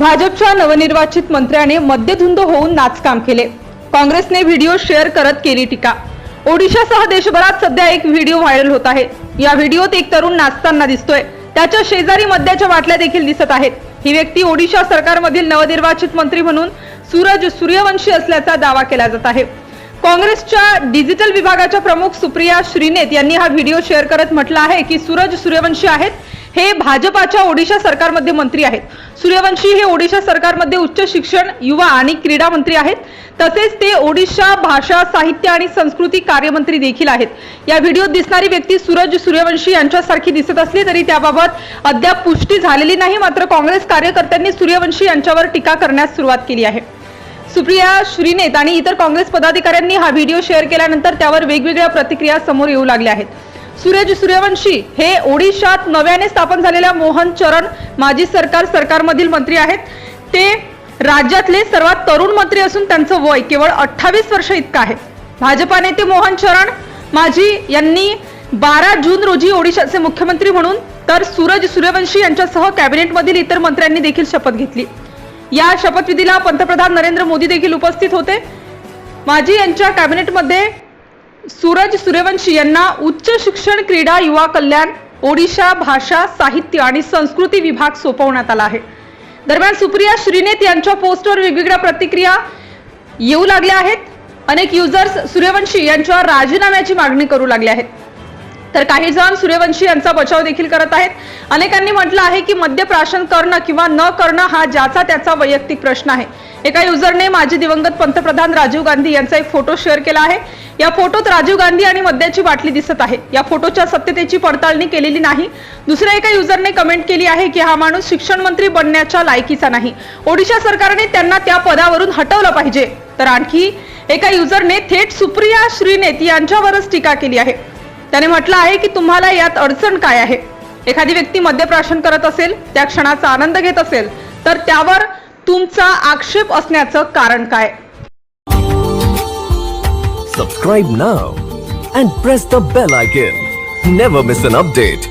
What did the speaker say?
भाजपच्या नवनिर्वाचित मंत्र्याने मद्यधुंद होऊन नाचकाम केले. काँग्रेसने व्हिडिओ शेअर करत केली टीका. ओडिशासह देशभरात सध्या एक व्हिडिओ व्हायरल होत आहे. या व्हिडिओत एक तरुण नाचताना दिसतोय. त्याच्या शेजारी मद्याच्या बाटल्या देखील दिसत आहेत. ही व्यक्ती ओडिशा सरकारमधील नवनिर्वाचित मंत्री म्हणून सूरज सूर्यवंशी असल्याचा दावा केला जात आहे. काँग्रेसच्या डिजिटल विभागाच्या प्रमुख सुप्रिया श्रीनेत यांनी हा व्हिडिओ शेअर करत म्हटलं आहे की सूरज सूर्यवंशी आहेत. हे भाजपाच्या ओडिशा सरकारमध्ये मंत्री आहेत. सूर्यवंशी हे ओडिशा सरकारमध्ये उच्च शिक्षण युवा आणि क्रीडा मंत्री आहेत. तसेच ते ओडिशा भाषा साहित्य आणि संस्कृती कार्यमंत्री देखील आहेत. या व्हिडिओत दिसणारी व्यक्ती सूरज सूर्यवंशी यांच्यासारखी दिसत असली तरी त्याबाबत अद्याप पुष्टी झालेली नाही मात्र काँग्रेस कार्यकर्त्यांनी सूर्यवंशी यांच्यावर टीका करण्यास सुरुवात केली आहे. सुप्रिया श्रीनेत आणि इतर काँग्रेस पदाधिकाऱ्यांनी हा व्हिडिओ शेअर केल्यानंतर त्यावर वेगवेगळ्या प्रतिक्रिया समोर येऊ लागल्या आहेत. सूरज सूर्यवंशी हे ओडिशात नव्याने स्थापन झालेल्या मोहन चरण माजी सरकार सरकारमधील मंत्री आहेत. ते राज्यातले सर्वात तरुण मंत्री असून त्यांचं वय केवळ अठ्ठावीस वर्ष इतकं आहे. भाजपा नेते मोहन चरण माजी यांनी बारा जून रोजी ओडिशाचे मुख्यमंत्री म्हणून तर सूरज सूर्यवंशी यांच्यासह कॅबिनेटमधील इतर मंत्र्यांनी देखील शपथ घेतली. या शपथविधीला पंतप्रधान नरेंद्र मोदी देखील उपस्थित होते. माजी यांच्या कॅबिनेटमध्ये सूरज सूर्यवंशी यांना उच्च शिक्षण क्रीडा युवा कल्याण ओडिशा भाषा साहित्य आणि संस्कृती विभाग सोपवण्यात आला आहे. दरम्यान सुप्रिया श्रीनेत यांच्या पोस्टवर वेगवेगळ्या प्रतिक्रिया येऊ लागल्या आहेत. अनेक युजर्स सूर्यवंशी यांच्या राजीनाम्याची मागणी करू लागले आहेत. तर काही जण सूर्यवंशी यांचा बचाव देखील करत आहेत. अनेकांनी म्हटलं आहे की मद्य प्राशन करणं किंवा न करणं हा ज्याचा त्याचा वैयक्तिक प्रश्न आहे. एका युजरने माजी दिवंगत पंतप्रधान राजीव गांधी यांचा एक फोटो शेअर केला आहे. या फोटोत राजीव गांधी आणि मद्याची बाटली दिसत आहे. या फोटोच्या सत्यतेची पडताळणी केलेली नाही. दुसऱ्या एका युजरने कमेंट केली आहे की हा माणूस शिक्षण मंत्री बनण्याच्या लायकीचा नाही. ओडिशा सरकारने त्यांना त्या पदावरून हटवलं पाहिजे. तर आणखी एका युजरने थेट सुप्रिया श्रीनेत यांच्यावरच टीका केली आहे. त्याने म्हटलं आहे की तुम्हाला यात अडचण काय आहे? एखादी व्यक्ती मद्यप्राशन करत असेल त्या क्षणाचा आनंद घेत असेल तर त्यावर तुमचा आक्षेप असण्याचं कारण काय? Subscribe now and press the bell icon never miss an update